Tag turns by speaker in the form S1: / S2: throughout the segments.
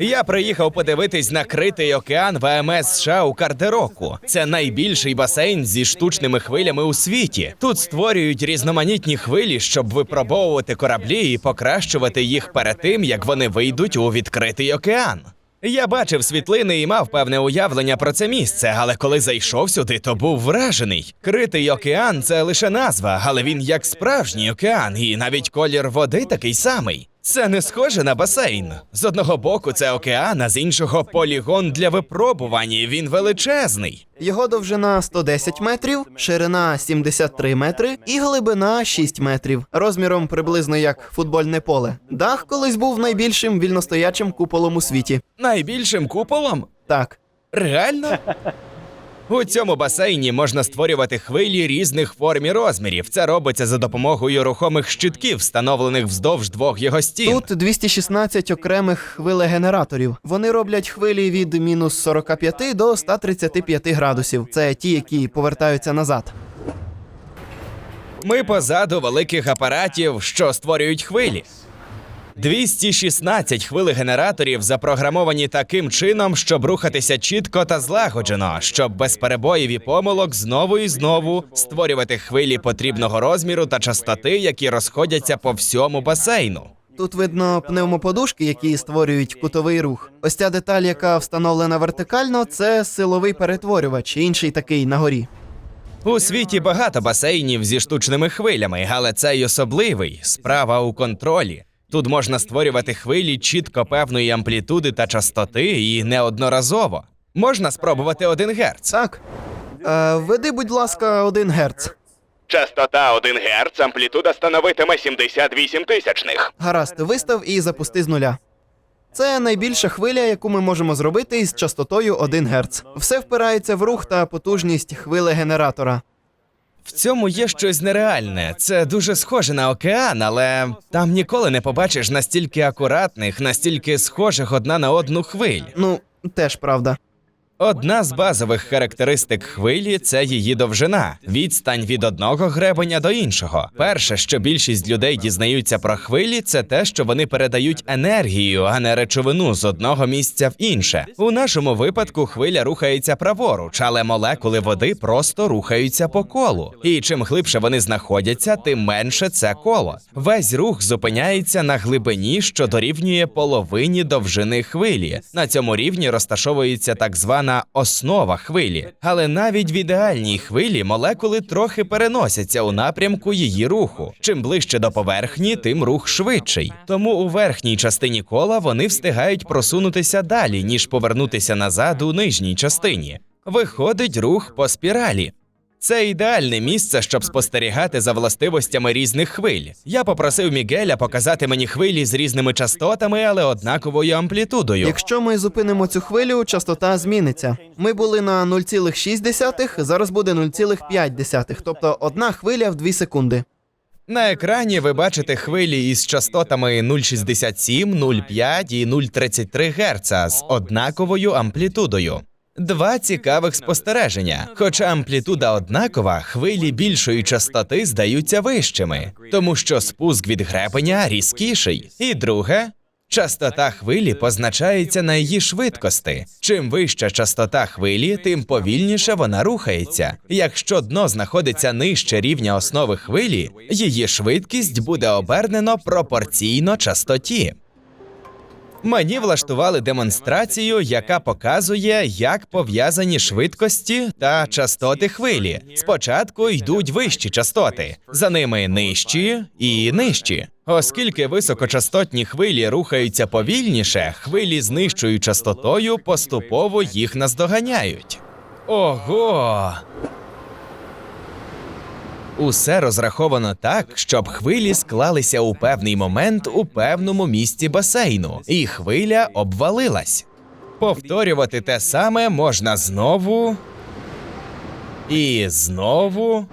S1: Я приїхав подивитись на критий океан ВМС США у Кардероку. Це найбільший басейн зі штучними хвилями у світі. Тут створюють різноманітні хвилі, щоб випробовувати кораблі і покращувати їх перед тим, як вони вийдуть у відкритий океан. Я бачив світлини і мав певне уявлення про це місце, але коли зайшов сюди, то був вражений. Критий океан це лише назва, але він як справжній океан, і навіть колір води такий самий. Це не схоже на басейн. З одного боку це океан, а з іншого полігон для випробувань. Він величезний.
S2: Його довжина 110 метрів, ширина 73 метри і глибина 6 метрів, розміром приблизно як футбольне поле. Дах колись був найбільшим вільностоячим куполом у світі.
S1: Найбільшим куполом?
S2: Так,
S1: Реально? У цьому басейні можна створювати хвилі різних форм і розмірів. Це робиться за допомогою рухомих щитків, встановлених вздовж двох його стін.
S2: тут 216 окремих хвилегенераторів. Вони роблять хвилі від мінус 45 до 135 градусів. Це ті, які повертаються назад.
S1: Ми позаду великих апаратів, що створюють хвилі. 216 хвилегенераторів запрограмовані таким чином, щоб рухатися чітко та злагоджено, щоб без перебоїв і помилок знову і знову створювати хвилі потрібного розміру та частоти, які розходяться по всьому басейну.
S2: Тут видно пневмоподушки, які створюють кутовий рух. Ось ця деталь, яка встановлена вертикально, це силовий перетворювач, інший такий на горі.
S1: У світі багато басейнів зі штучними хвилями, але цей особливий справа у контролі. Тут можна створювати хвилі чітко певної амплітуди та частоти і неодноразово. Можна спробувати 1 Гц.
S2: Так. Е, введи, будь ласка, 1 Герц.
S1: Частота 1 Гц, амплітуда становитиме 78 тисячних.
S2: Гаразд, вистав і запусти з нуля. Це найбільша хвиля, яку ми можемо зробити із частотою 1 Герц. Все впирається в рух та потужність хвили генератора.
S1: В цьому є щось нереальне. Це дуже схоже на океан, але там ніколи не побачиш настільки акуратних, настільки схожих одна на одну хвиль.
S2: Ну, теж правда.
S1: Одна з базових характеристик хвилі це її довжина, відстань від одного гребеня до іншого. Перше, що більшість людей дізнаються про хвилі, це те, що вони передають енергію, а не речовину з одного місця в інше. У нашому випадку хвиля рухається праворуч, але молекули води просто рухаються по колу. І чим глибше вони знаходяться, тим менше це коло. Весь рух зупиняється на глибині, що дорівнює половині довжини хвилі. На цьому рівні розташовується так звана основа хвилі. Але навіть в ідеальній хвилі молекули трохи переносяться у напрямку її руху. Чим ближче до поверхні, тим рух швидший. Тому у верхній частині кола вони встигають просунутися далі, ніж повернутися назад у нижній частині. Виходить рух по спіралі. Це ідеальне місце, щоб спостерігати за властивостями різних хвиль. Я попросив Мігеля показати мені хвилі з різними частотами, але однаковою амплітудою.
S2: Якщо ми зупинимо цю хвилю, частота зміниться. Ми були на 0,6, зараз буде 0,5, тобто одна хвиля в 2 секунди.
S1: На екрані ви бачите хвилі із частотами 0,67, 0,5 і 0,33 Гц з однаковою амплітудою. Два цікавих спостереження. Хоча амплітуда однакова, хвилі більшої частоти здаються вищими, тому що спуск від гребеня різкіший. І друге. Частота хвилі позначається на її швидкості. Чим вища частота хвилі, тим повільніше вона рухається. Якщо дно знаходиться нижче рівня основи хвилі, її швидкість буде обернено пропорційно частоті. Мені влаштували демонстрацію, яка показує, як пов'язані швидкості та частоти хвилі. Спочатку йдуть вищі частоти, за ними нижчі і нижчі. Оскільки високочастотні хвилі рухаються повільніше, хвилі з нижчою частотою поступово їх наздоганяють. Ого! Усе розраховано так, щоб хвилі склалися у певний момент у певному місці басейну, і хвиля обвалилась. Повторювати те саме можна знову і знову,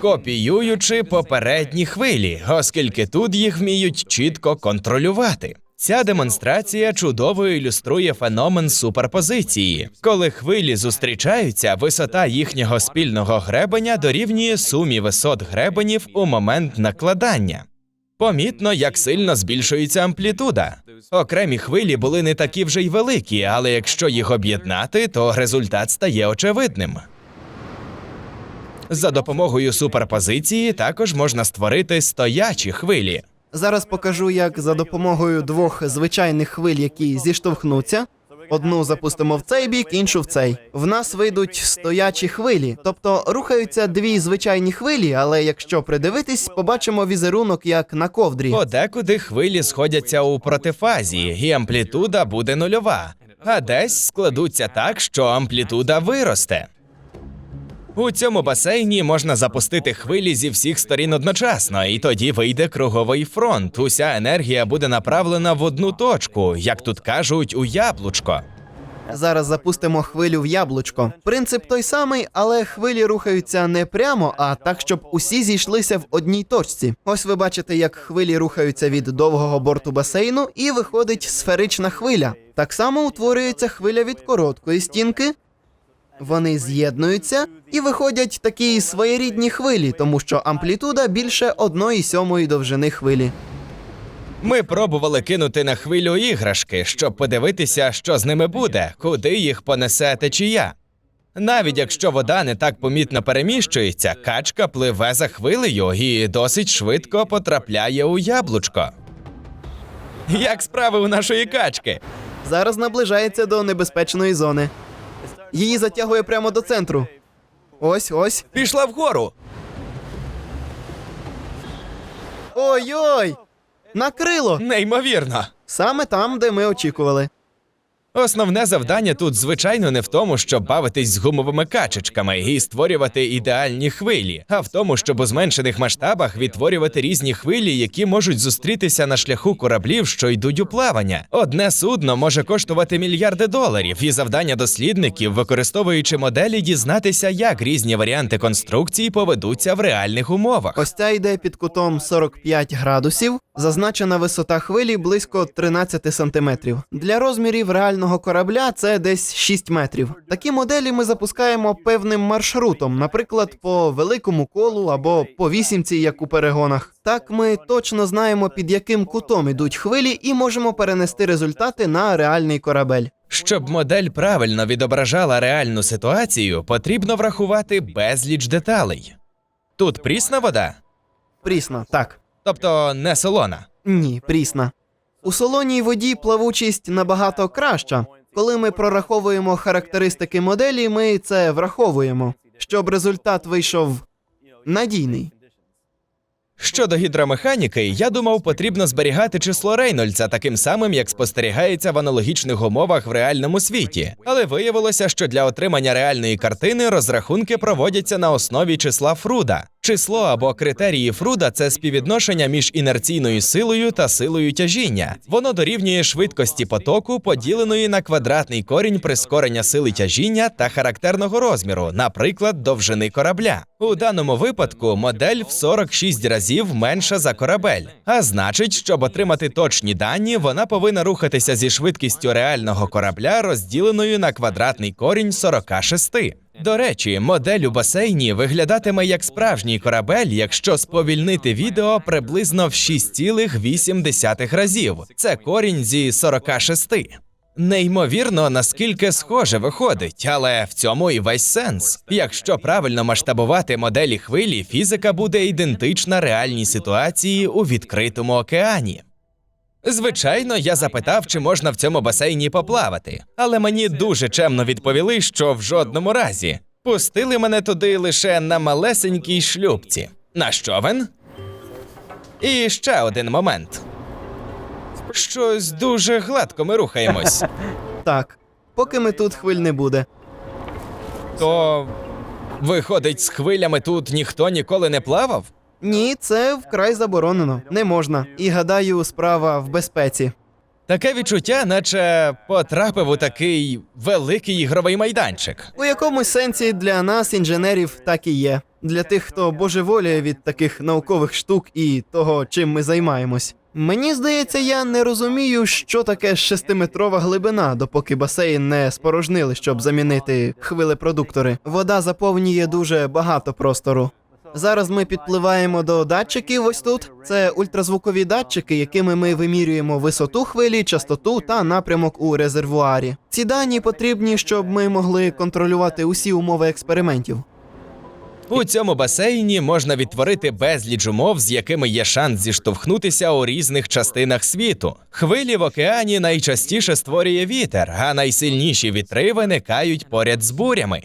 S1: копіюючи попередні хвилі, оскільки тут їх вміють чітко контролювати. Ця демонстрація чудово ілюструє феномен суперпозиції. Коли хвилі зустрічаються, висота їхнього спільного гребеня дорівнює сумі висот гребенів у момент накладання. Помітно, як сильно збільшується амплітуда. Окремі хвилі були не такі вже й великі, але якщо їх об'єднати, то результат стає очевидним. За допомогою суперпозиції також можна створити стоячі хвилі.
S2: Зараз покажу, як за допомогою двох звичайних хвиль, які зіштовхнуться. Одну запустимо в цей бік, іншу в цей. В нас вийдуть стоячі хвилі, тобто рухаються дві звичайні хвилі, але якщо придивитись, побачимо візерунок як на ковдрі.
S1: Подекуди хвилі сходяться у протифазі, і амплітуда буде нульова, а десь складуться так, що амплітуда виросте. У цьому басейні можна запустити хвилі зі всіх сторін одночасно, і тоді вийде круговий фронт. Уся енергія буде направлена в одну точку, як тут кажуть, у яблучко.
S2: Зараз запустимо хвилю в яблучко. Принцип той самий, але хвилі рухаються не прямо, а так, щоб усі зійшлися в одній точці. Ось ви бачите, як хвилі рухаються від довгого борту басейну, і виходить сферична хвиля. Так само утворюється хвиля від короткої стінки. Вони з'єднуються і виходять такі своєрідні хвилі, тому що амплітуда більше одної сьомої довжини хвилі.
S1: Ми пробували кинути на хвилю іграшки, щоб подивитися, що з ними буде, куди їх понесе течія. Навіть якщо вода не так помітно переміщується, качка пливе за хвилею і досить швидко потрапляє у яблучко. Як справи у нашої качки?
S2: Зараз наближається до небезпечної зони. Її затягує прямо до центру. Ось, ось.
S1: Пішла вгору.
S2: Ой-ой! Накрило!
S1: Неймовірно.
S2: Саме там, де ми очікували.
S1: Основне завдання тут, звичайно, не в тому, щоб бавитись з гумовими качечками і створювати ідеальні хвилі, а в тому, щоб у зменшених масштабах відтворювати різні хвилі, які можуть зустрітися на шляху кораблів, що йдуть у плавання. Одне судно може коштувати мільярди доларів, і завдання дослідників, використовуючи моделі, дізнатися, як різні варіанти конструкцій поведуться в реальних умовах.
S2: Ось ця йде під кутом 45 градусів. Зазначена висота хвилі близько 13 сантиметрів. Для розмірів реального корабля це десь 6 метрів. Такі моделі ми запускаємо певним маршрутом, наприклад, по великому колу або по вісімці, як у перегонах. Так ми точно знаємо, під яким кутом ідуть хвилі, і можемо перенести результати на реальний корабель.
S1: Щоб модель правильно відображала реальну ситуацію, потрібно врахувати безліч деталей. Тут прісна вода,
S2: Прісна, так.
S1: тобто не солона.
S2: Ні, прісна. У солоній воді плавучість набагато краща. Коли ми прораховуємо характеристики моделі, ми це враховуємо, щоб результат вийшов надійний.
S1: Щодо гідромеханіки, я думав, потрібно зберігати число Рейнольдса таким самим, як спостерігається в аналогічних умовах в реальному світі. Але виявилося, що для отримання реальної картини розрахунки проводяться на основі числа Фруда. Число або критерії Фруда це співвідношення між інерційною силою та силою тяжіння. Воно дорівнює швидкості потоку, поділеної на квадратний корінь прискорення сили тяжіння та характерного розміру, наприклад, довжини корабля. У даному випадку модель в 46 разів менша за корабель. А значить, щоб отримати точні дані, вона повинна рухатися зі швидкістю реального корабля, розділеною на квадратний корінь 46. До речі, модель у басейні виглядатиме як справжній корабель, якщо сповільнити відео приблизно в 6,8 разів. Це корінь зі 46. Неймовірно, наскільки схоже виходить, але в цьому і весь сенс. Якщо правильно масштабувати моделі хвилі, фізика буде ідентична реальній ситуації у відкритому океані. Звичайно, я запитав, чи можна в цьому басейні поплавати, але мені дуже чемно відповіли, що в жодному разі пустили мене туди лише на малесенькій шлюбці. На човен? І ще один момент. Щось дуже гладко ми рухаємось.
S2: Так, поки ми тут хвиль не буде.
S1: То виходить, з хвилями тут ніхто ніколи не плавав?
S2: Ні, це вкрай заборонено. Не можна. І гадаю, справа в безпеці.
S1: Таке відчуття, наче потрапив у такий великий ігровий майданчик.
S2: У якомусь сенсі для нас, інженерів, так і є. Для тих, хто божеволіє від таких наукових штук і того, чим ми займаємось. Мені здається, я не розумію, що таке шестиметрова глибина, допоки басейн не спорожнили, щоб замінити хвилепродуктори. Вода заповнює дуже багато простору. Зараз ми підпливаємо до датчиків. Ось тут це ультразвукові датчики, якими ми вимірюємо висоту хвилі, частоту та напрямок у резервуарі. Ці дані потрібні, щоб ми могли контролювати усі умови експериментів.
S1: У цьому басейні можна відтворити безліч умов, з якими є шанс зіштовхнутися у різних частинах світу. Хвилі в океані найчастіше створює вітер, а найсильніші вітри виникають поряд з бурями.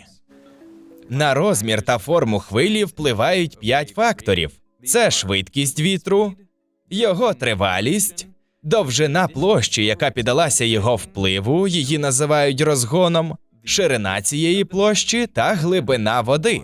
S1: На розмір та форму хвилі впливають п'ять факторів: це швидкість вітру, його тривалість, довжина площі, яка піддалася його впливу, її називають розгоном, ширина цієї площі та глибина води.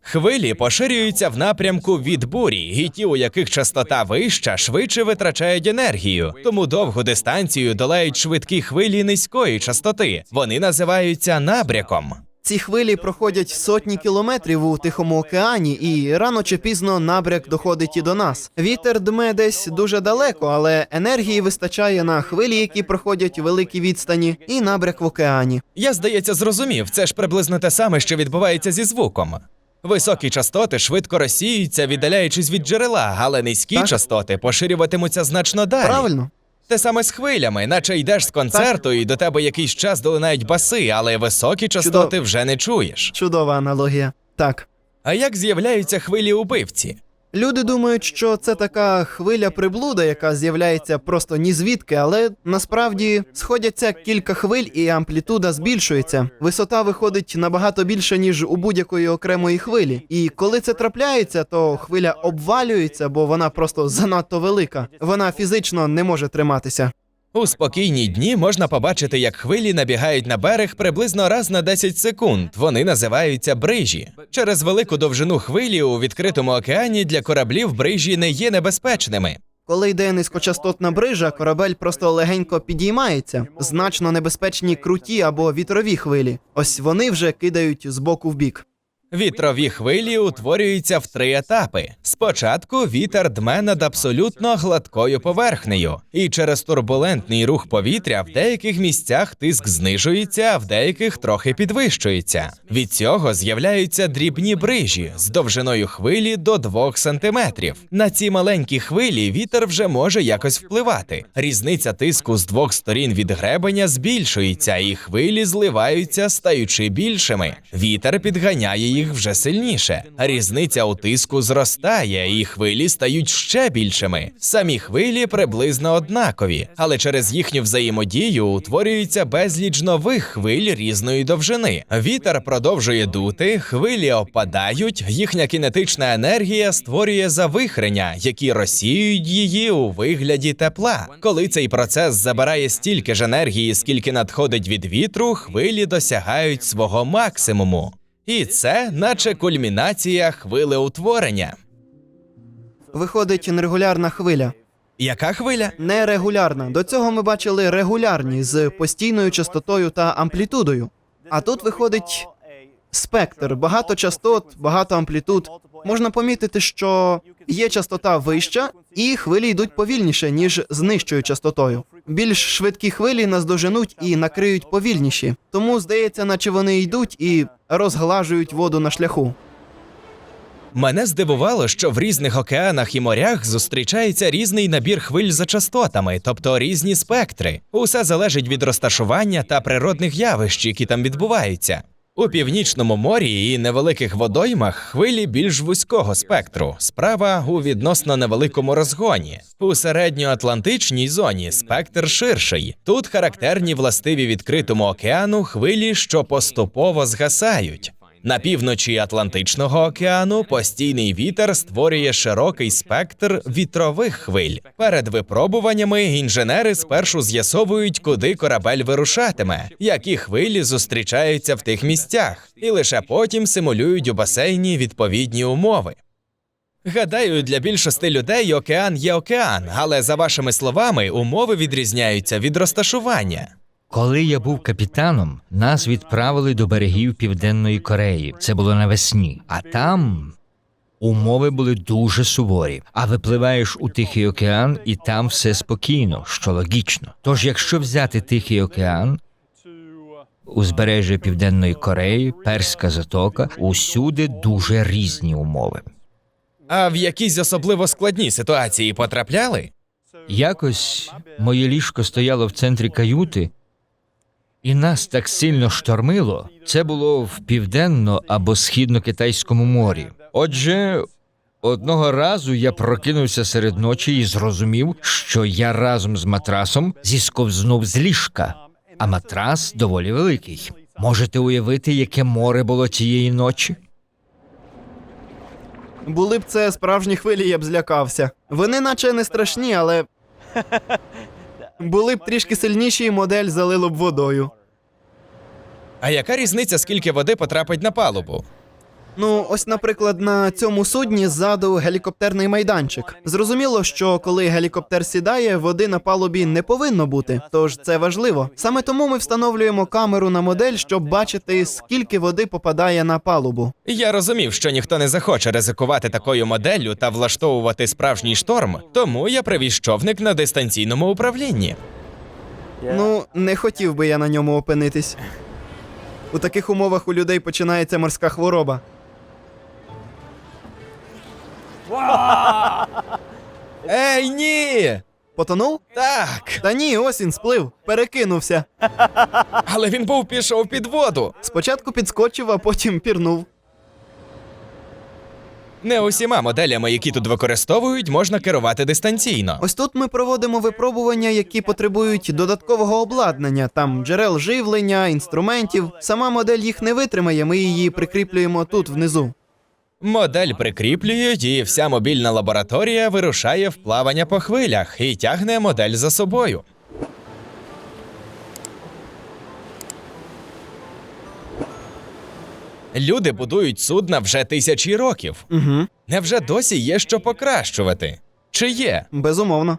S1: Хвилі поширюються в напрямку від бурі, і ті, у яких частота вища, швидше витрачають енергію, тому довгу дистанцію долають швидкі хвилі низької частоти. Вони називаються набряком.
S2: Ці хвилі проходять сотні кілометрів у Тихому океані, і рано чи пізно набряк доходить і до нас. Вітер дме десь дуже далеко, але енергії вистачає на хвилі, які проходять великі відстані, і набряк в океані.
S1: Я, здається, зрозумів, це ж приблизно те саме, що відбувається зі звуком. Високі частоти швидко розсіюються, віддаляючись від джерела, але низькі
S2: Так.
S1: частоти поширюватимуться значно далі.
S2: Правильно?
S1: Те саме з хвилями, наче йдеш з концерту, і до тебе якийсь час долинають баси, але високі частоти вже не чуєш.
S2: Чудова аналогія. Так.
S1: А як з'являються хвилі убивці?
S2: Люди думають, що це така хвиля приблуда, яка з'являється просто ні звідки, але насправді сходяться кілька хвиль і амплітуда збільшується. Висота виходить набагато більше, ніж у будь-якої окремої хвилі. І коли це трапляється, то хвиля обвалюється, бо вона просто занадто велика. Вона фізично не може триматися.
S1: У спокійні дні можна побачити, як хвилі набігають на берег приблизно раз на 10 секунд. Вони називаються брижі. Через велику довжину хвилі у відкритому океані для кораблів брижі не є небезпечними.
S2: Коли йде низькочастотна брижа, корабель просто легенько підіймається. Значно небезпечні круті або вітрові хвилі. Ось вони вже кидають з боку в бік.
S1: Вітрові хвилі утворюються в три етапи. Спочатку вітер дме над абсолютно гладкою поверхнею, і через турбулентний рух повітря в деяких місцях тиск знижується, а в деяких трохи підвищується. Від цього з'являються дрібні брижі з довжиною хвилі до 2 сантиметрів. На ці маленькі хвилі вітер вже може якось впливати. Різниця тиску з двох сторін від гребеня збільшується, і хвилі зливаються, стаючи більшими. Вітер підганяє їх вже сильніше. Різниця у тиску зростає, і хвилі стають ще більшими. Самі хвилі приблизно однакові, але через їхню взаємодію утворюється безліч нових хвиль різної довжини. Вітер продовжує дути, хвилі опадають, їхня кінетична енергія створює завихрення, які розсіюють її у вигляді тепла. Коли цей процес забирає стільки ж енергії, скільки надходить від вітру, хвилі досягають свого максимуму. І це, наче кульмінація хвилеутворення.
S2: Виходить нерегулярна хвиля.
S1: Яка хвиля?
S2: Нерегулярна. До цього ми бачили регулярні з постійною частотою та амплітудою. А тут виходить спектр, багато частот, багато амплітуд. Можна помітити, що є частота вища, і хвилі йдуть повільніше, ніж з нижчою частотою. Більш швидкі хвилі наздоженуть і накриють повільніші. Тому здається, наче вони йдуть і розглажують воду на шляху.
S1: Мене здивувало, що в різних океанах і морях зустрічається різний набір хвиль за частотами, тобто різні спектри. Усе залежить від розташування та природних явищ, які там відбуваються. У північному морі і невеликих водоймах хвилі більш вузького спектру, справа у відносно невеликому розгоні. У середньоатлантичній зоні спектр ширший. Тут характерні властиві відкритому океану хвилі, що поступово згасають. На півночі Атлантичного океану постійний вітер створює широкий спектр вітрових хвиль. Перед випробуваннями інженери спершу з'ясовують, куди корабель вирушатиме, які хвилі зустрічаються в тих місцях, і лише потім симулюють у басейні відповідні умови. Гадаю, для більшості людей океан є океан, але за вашими словами, умови відрізняються від розташування.
S3: Коли я був капітаном, нас відправили до берегів Південної Кореї. Це було навесні. А там умови були дуже суворі. А випливаєш у Тихий океан, і там все спокійно, що логічно. Тож, якщо взяти Тихий океан, узбережжя Південної Кореї, Перська затока, усюди дуже різні умови.
S1: А в якісь особливо складні ситуації потрапляли?
S3: Якось моє ліжко стояло в центрі каюти, і нас так сильно штормило. Це було в південно або східно-китайському морі. Отже, одного разу я прокинувся серед ночі і зрозумів, що я разом з матрасом зісковзнув з ліжка, а матрас доволі великий. Можете уявити, яке море було тієї ночі?
S2: Були б це справжні хвилі, я б злякався. Вони наче не страшні, але. Були б трішки сильніші, і модель залило б водою.
S1: А яка різниця, скільки води потрапить на палубу?
S2: Ну, ось, наприклад, на цьому судні ззаду гелікоптерний майданчик. Зрозуміло, що коли гелікоптер сідає, води на палубі не повинно бути, тож це важливо. Саме тому ми встановлюємо камеру на модель, щоб бачити, скільки води попадає на палубу.
S1: Я розумів, що ніхто не захоче ризикувати такою моделлю та влаштовувати справжній шторм, тому я привіз човник на дистанційному управлінні.
S2: Ну, не хотів би я на ньому опинитись. У таких умовах у людей починається морська хвороба.
S1: Ей, ні!
S2: Потонув?
S1: Так,
S2: Та ні, ось він сплив, перекинувся.
S1: але він був пішов під воду.
S2: Спочатку підскочив, а потім пірнув.
S1: Не усіма моделями, які тут використовують, можна керувати дистанційно.
S2: Ось тут ми проводимо випробування, які потребують додаткового обладнання, там джерел живлення, інструментів. Сама модель їх не витримає, ми її прикріплюємо тут внизу.
S1: Модель прикріплюють, і вся мобільна лабораторія вирушає в плавання по хвилях і тягне модель за собою. Люди будують судна вже тисячі років.
S2: Угу.
S1: Невже досі є що покращувати? Чи є?
S2: Безумовно.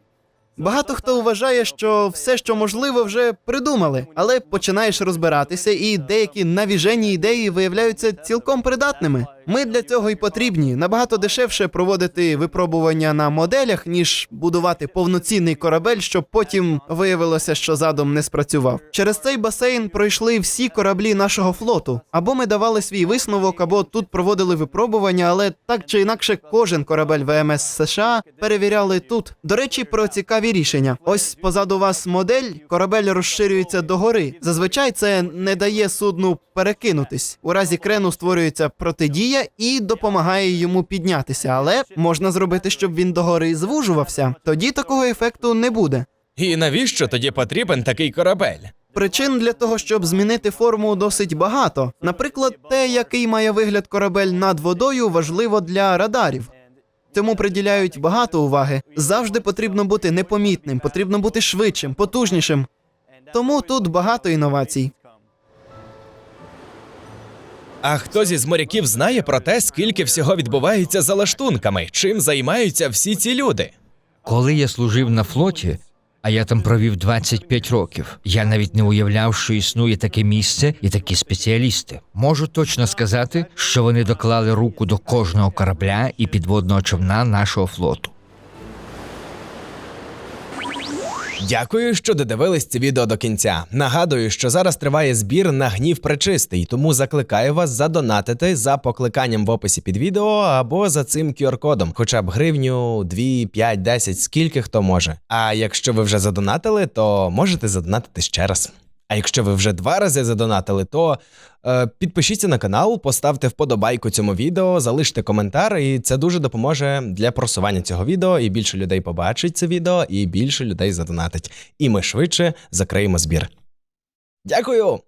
S2: Багато хто вважає, що все, що можливо, вже придумали, але починаєш розбиратися, і деякі навіжені ідеї виявляються цілком придатними. Ми для цього й потрібні. Набагато дешевше проводити випробування на моделях, ніж будувати повноцінний корабель, щоб потім виявилося, що задум не спрацював. Через цей басейн пройшли всі кораблі нашого флоту. Або ми давали свій висновок, або тут проводили випробування, але так чи інакше, кожен корабель ВМС США перевіряли тут. До речі, про цікаві рішення. Ось позаду вас модель, корабель розширюється догори. Зазвичай це не дає судну перекинутись. У разі крену створюється протидія і допомагає йому піднятися, але можна зробити, щоб він догори звужувався. Тоді такого ефекту не буде.
S1: І навіщо тоді потрібен такий корабель?
S2: Причин для того, щоб змінити форму, досить багато. Наприклад, те, який має вигляд корабель над водою, важливо для радарів. Цьому приділяють багато уваги. Завжди потрібно бути непомітним, потрібно бути швидшим, потужнішим. Тому тут багато інновацій.
S1: А хто зі з моряків знає про те, скільки всього відбувається за лаштунками, чим займаються всі ці люди?
S3: Коли я служив на флоті, а я там провів 25 років, я навіть не уявляв, що існує таке місце і такі спеціалісти. Можу точно сказати, що вони доклали руку до кожного корабля і підводного човна нашого флоту.
S1: Дякую, що додивились це відео до кінця. Нагадую, що зараз триває збір на гнів пречистий, тому закликаю вас задонатити за покликанням в описі під відео або за цим QR-кодом, хоча б гривню, 2, 5, 10, скільки хто може. А якщо ви вже задонатили, то можете задонатити ще раз. А якщо ви вже два рази задонатили, то е, підпишіться на канал, поставте вподобайку цьому відео, залиште коментар, і це дуже допоможе для просування цього відео. І більше людей побачить це відео, і більше людей задонатить. І ми швидше закриємо збір. Дякую!